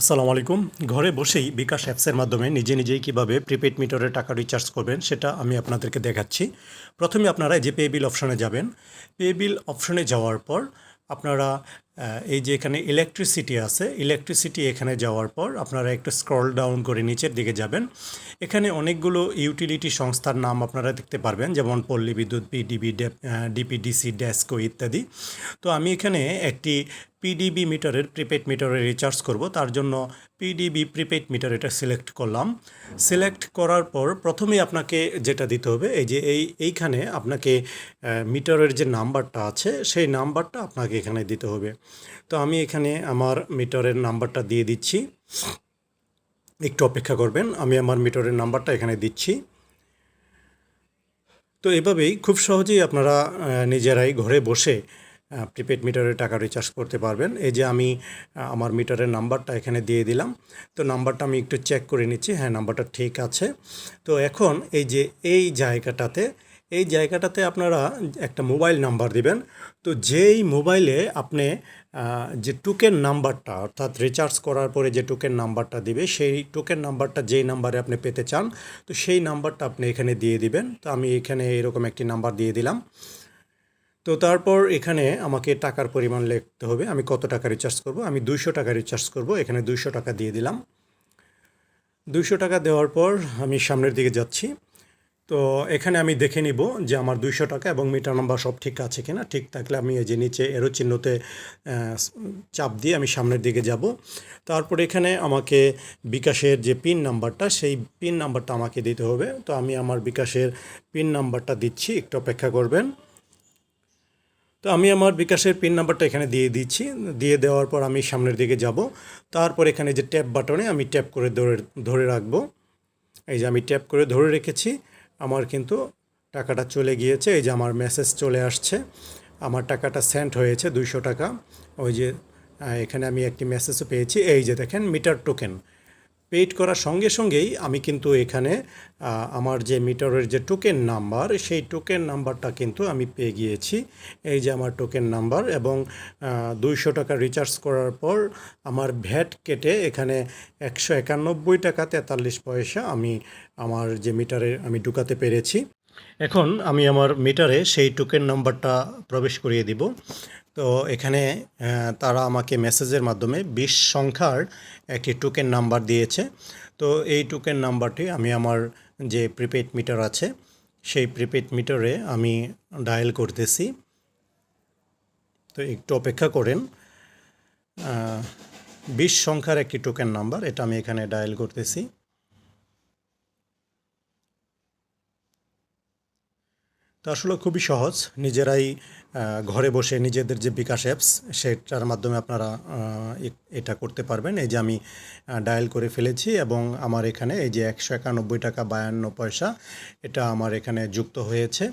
আসসালামু আলাইকুম। ঘরে বসেই বিকাশ অ্যাপসের মাধ্যমে নিজে নিজেই কীভাবে প্রিপেড মিটারে টাকা রিচার্জ করবেন, সেটা আমি আপনাদেরকে দেখাচ্ছি। প্রথমে আপনারা যে পে বিল অপশনে যাবেন। পে বিল অপশনে যাওয়ার পর আপনারা এই যে এখানে ইলেকট্রিসিটি আছে ইলেকট্রিসিটি এখানে যাওয়ার পর আপনারা একটু স্ক্রল ডাউন করে নিচের দিকে যাবেন। এখানে অনেকগুলো ইউটিলিটি সংস্থার নাম আপনারা দেখতে পারবেন, যেমন পল্লী বিদ্যুৎ পিডিবি ডিপিডিসি ডেস্কো ইত্যাদি। তো আমি এখানে একটি পিডিবি মিটারের প্রিপেড মিটারে রিচার্জ করব, তার জন্য পিডিবি প্রিপেড মিটার এটা সিলেক্ট করলাম। সিলেক্ট করার পর প্রথমেই আপনাকে যেটা দিতে হবে, এই যে এই, এইখানে আপনাকে মিটারের যে নাম্বারটা আছে, সেই নাম্বারটা আপনাকে এখানে দিতে হবে। তো আমি এখানে আমার মিটারের নাম্বারটা দিয়ে দিচ্ছি। একটু অপেক্ষা করবেন, আমি আমার মিটারের নাম্বারটা এখানে দিচ্ছি। তো এভাবেই খুব সহজেই আপনারা নিজেরাই ঘরে বসে প্রিপেড মিটারে টাকা রিচার্জ করতে পারবেন। এই যে আমি আমার মিটারের নাম্বারটা এখানে দিয়ে দিলাম। তো নাম্বারটা আমি একটু চেক করে নিচ্ছি। হ্যাঁ নাম্বারটা ঠিক আছে। তো এখন এই যে এই জায়গাটাতে এই জায়গাটাতে আপনারা একটা মোবাইল নাম্বার দিবেন। তো যেই মোবাইলে আপনি যে টোকেন নাম্বারটা, অর্থাৎ রিচার্জ করার পরে যে টোকেন নাম্বারটা দিবে, সেই টোকেন নাম্বারটা যেই নাম্বারে আপনি পেতে চান, তো সেই নাম্বারটা আপনি এখানে দিয়ে দিবেন। তো আমি এখানে এরকম একটি নাম্বার দিয়ে দিলাম। তো তারপর এখানে আমাকে টাকার পরিমাণ লিখতে হবে। আমি কত টাকা রিচার্জ করব? আমি দুইশো টাকা রিচার্জ করব। এখানে দুইশো টাকা দিয়ে দিলাম। দুইশো টাকা দেওয়ার পর আমি সামনের দিকে যাচ্ছি। তো এখানে আমি দেখে নিব যে আমার দুইশো টাকা এবং মিটার নাম্বার সব ঠিক আছে কিনা। ঠিক থাকলে আমি এই যে নিচে এরো চিহ্নতে চাপ দিয়ে আমি সামনের দিকে যাব। তারপর এখানে আমাকে বিকাশের যে পিন নাম্বারটা, সেই পিন নাম্বারটা আমাকে দিতে হবে। তো আমি আমার বিকাশের পিন নাম্বারটা দিচ্ছি। একটু অপেক্ষা করবেন। তো আমি আমার বিকাশের পিন নাম্বারটা এখানে দিয়ে দিচ্ছি। দিয়ে দেওয়ার পর আমি সামনের দিকে যাব। তারপর এখানে যে ট্যাপ বাটনে আমি ট্যাপ করে ধরে ধরে রাখব। এই যে আমি ট্যাপ করে ধরে রেখেছি। আমার কিন্তু টাকাটা চলে গিয়েছে। এই যে আমার মেসেজ চলে আসছে। আমার টাকাটা সেন্ড হয়েছে দুইশো টাকা। ওই যে এখানে আমি একটি মেসেজও পেয়েছি। এই যে দেখেন, মিটার টোকেন। পেইড করার সঙ্গে সঙ্গেই আমি কিন্তু এখানে আমার যে মিটারের যে টোকেন নাম্বার সেই টোকেন নাম্বারটা কিন্তু আমি পেয়ে গিয়েছি। এই যে আমার টোকেন নাম্বার এবং দুইশো টাকা রিচার্জ করার পর আমার ভ্যাট কেটে এখানে একশো একানব্বই টাকা তেতাল্লিশ পয়সা আমি আমার যে মিটারে আমি ঢুকাতে পেরেছি। এখন আমি আমার মিটারে সেই টোকেন নাম্বারটা প্রবেশ করিয়ে দিব। তো এখানে তারা আমাকে মেসেজের মাধ্যমে বিশ সংখ্যার একটি টোকেন নাম্বার দিয়েছে। তো এই টোকেন নাম্বারটি আমি আমার যে প্রিপেড মিটার আছে, সেই প্রিপেড মিটারে আমি ডায়াল করতেছি। তো একটু অপেক্ষা করেন। বিশ সংখ্যার একটি টোকেন নাম্বার এটা আমি এখানে ডায়াল করতেছি। তো আসলে খুবই সহজ। নিজেরাই ঘরে বসে নিজেদের যে বিকাশ অ্যাপস সেটার মাধ্যমে আপনারা এটা করতে পারবেন। এই যে আমি ডায়াল করে ফেলেছি এবং আমার এখানে এই যে একশো একানব্বই টাকা বায়ান্ন পয়সা, এটা আমার এখানে যুক্ত হয়েছে।